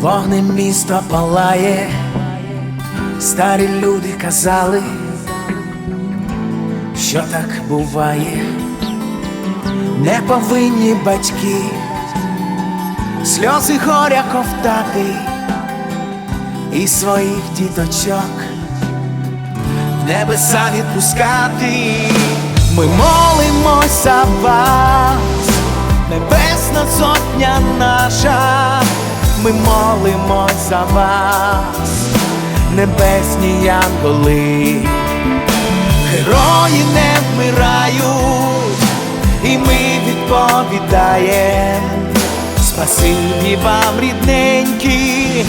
Вогнем місто палає, старі люди казали, що так буває, не повинні батьки, сльози горя ковтати і своїх діточок в небеса відпускати. Ми молимось за вас, небесна сотня наша, ми молимось за вас, небесні янголи, герої не вмирають, і ми відповідаємо. Спасибі вам, рідненькі,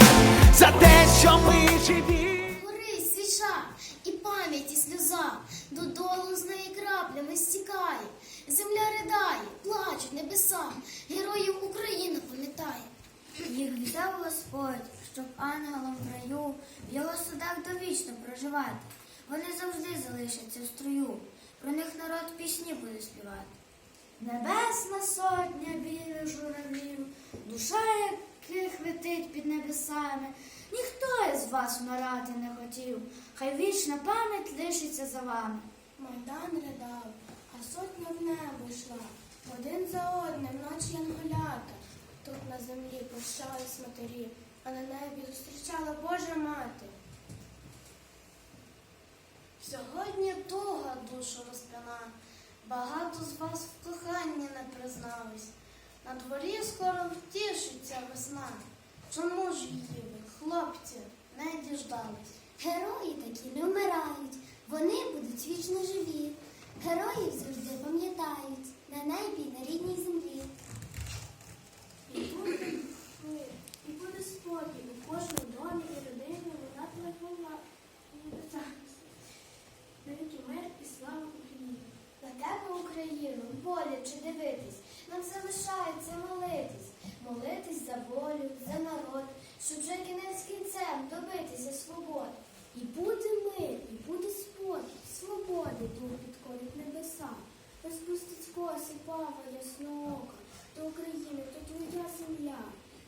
за те, що ми живі. Гори свіша і пам'ять і сльоза, додолу з неї краплями стікає. Земля ридає, плачуть небеса, героїв Україна пам'ятає. Їх взяв Господь, щоб ангелом в раю в його судах довічно проживати. Вони завжди залишаться в струю, про них народ пісні буде співати. Небесна сотня білих журавлів, душа яких летить під небесами. Ніхто із вас вмирати не хотів, хай вічна пам'ять лишиться за вами. Майдан ридав, а сотня в небо йшла. Тут на землі прощались матері, а на небі зустрічала Божа мати. Сьогодні туга душу розпина, багато з вас в коханні не признались. На дворі скоро втішиться весна. Чому ж її ви, хлопці, не діждались? Герої такі не вмирають, вони будуть вічно живі. Героїв завжди пам'ятають на небі, на рідній землі. І буде мир, і буде спокій у кожному домі і родині вона телефонна Великий мир і слава Україні. На тебе, Україну, боляче дивитись. Нам залишається молитись, молитись за волю, за народ, щоб вже кінець кінцем добитися свободи. І буде мир, і буде спокій, свободи дух підкорить небеса, розпустить коси пава ясноока, до України, то твоя земля.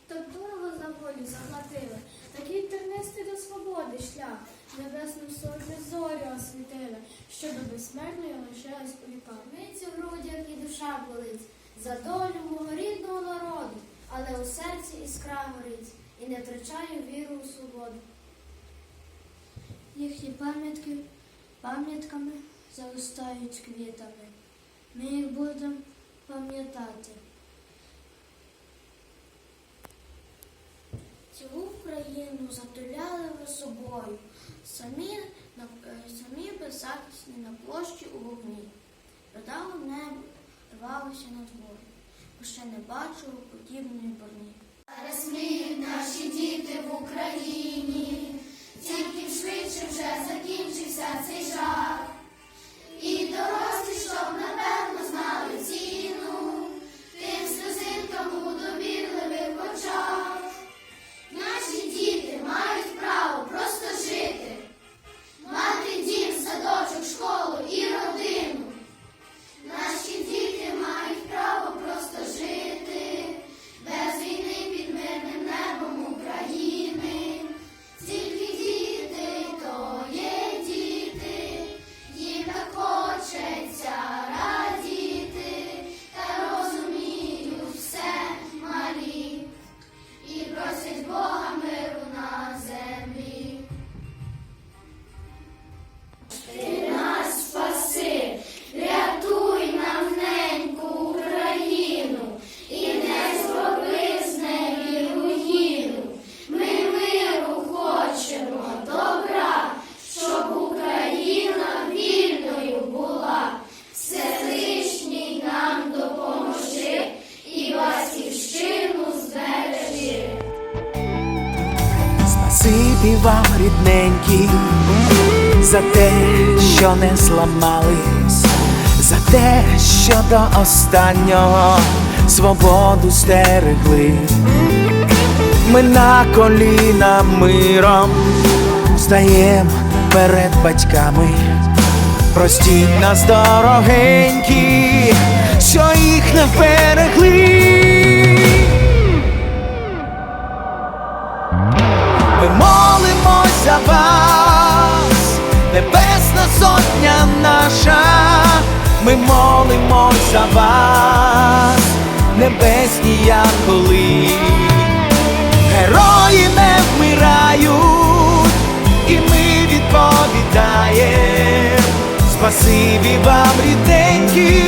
Так дорого за волю заплатили, такий тернистий до свободи шлях, небесним сотні зорі освітили, що до безсмертної лишилась у. Ниці в грудях і душа болить, за долю мого рідного народу, але у серці іскра горить, і не втрачаю віру у свободу. Їхні пам'ятки пам'ятками заростають квітами. Ми їх будемо пам'ятати. Цю країну затуляли ви собою, самі, на, е, самі беззахисні на площі у вогні. Продало небо, рвалося надворі, бо ще не бачило подібної борні. Спасибі вам, рідненькі, за те, що не зламались, за те, що до останнього свободу стерегли. Ми на коліна миром стаємо перед батьками. Простіть нас, дорогенькі, що їх не вберегли. За вас, Небесна сотня наша, ми молимось за вас, небесні янголи, герої не вмирають, і ми відповідаємо, спасибі вам, рідненькі,